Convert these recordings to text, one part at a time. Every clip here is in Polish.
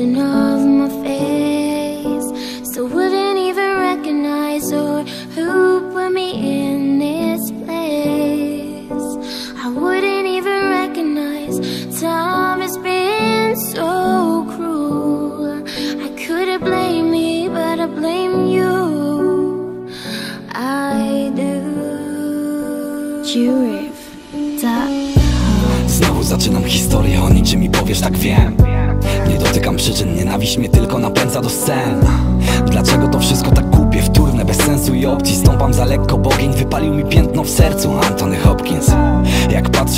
reflection of my face. So wouldn't even recognize or who put me in this place. I wouldn't even recognize time has been so cruel. I couldn't blame me, but I blame you. I do. Znowu zaczynam historię o niczym i powiesz tak wiem Nie dotykam przyczyn, nienawiść mnie tylko napędza do scen. Dlaczego to wszystko tak głupie, wtórne, bez sensu i opcji Stąpam za lekko, bogień wypalił mi piętno w sercu. Antony Hopkins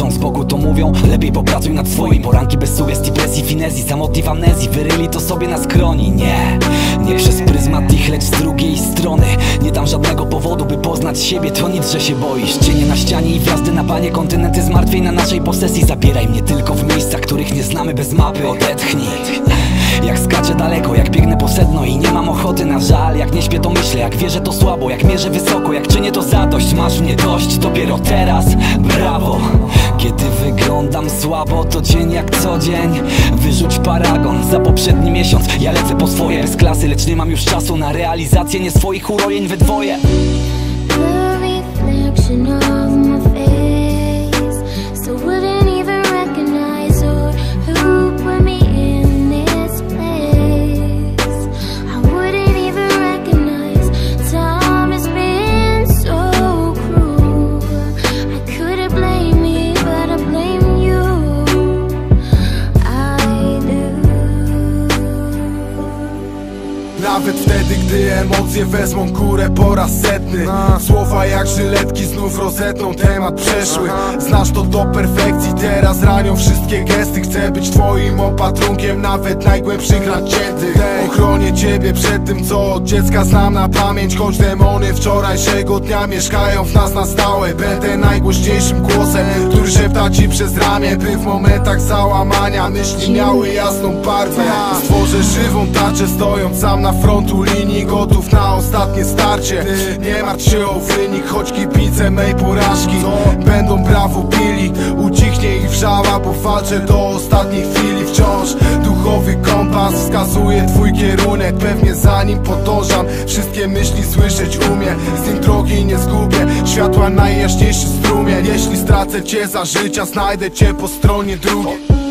Patrzą z boku to mówią, lepiej popracuj nad swoim Poranki bez sugestii, presji, finezji, samotni w amnezji Wyryli to sobie na skroni, nie Nie przez pryzmat ich, lecz z drugiej strony. Nie dam żadnego powodu, by poznać siebie To nic, że się boisz, cienie na ścianie i wjazdy na panie Kontynenty zmartwiej na naszej posesji. Zabieraj mnie tylko w miejsca, których nie znamy bez mapy. Odetchnij. Jak skaczę daleko, jak biegnę po sedno i nie mam ochoty na żal. Jak nie śpię to myślę, jak wierzę to słabo. Jak mierzę wysoko, jak czynię to zadość Masz mnie dość, dopiero teraz, brawo Kiedy wyglądam słabo, to dzień jak co dzień. Wyrzuć paragon za poprzedni miesiąc. Ja lecę po swoje z klasy, lecz nie mam już czasu Na realizację nie swoich urojeń we dwoje. The Nawet wtedy, gdy emocje wezmą górę po raz setny. Słowa jak żyletki znów rozetną temat przeszły. Znasz to do perfekcji, teraz ranią wszystkie gesty. Chcę być twoim opatrunkiem, nawet najgłębszych nadciętych Ochronię ciebie przed tym, co od dziecka znam na pamięć. Choć demony wczorajszego dnia mieszkają w nas na stałe. Będę najgłośniejszym głosem, który szepta ci przez ramię By w momentach załamania myśli miały jasną barwę Stworzę żywą tarczę, stojąc sam na frontu linii Gotów na ostatnie starcie. Nie martw się o wynik, choć kibice mej porażki Będą brawo pili, ucichnie ich wrzała Bo walczę do ostatniej chwili. Wciąż Duchowy kompas wskazuje twój kierunek. Pewnie za nim podążam, wszystkie myśli słyszeć umie Z nim drogi nie zgubię, światła najjaśniejszy strumień. Jeśli stracę cię za życia, znajdę cię po stronie drugiej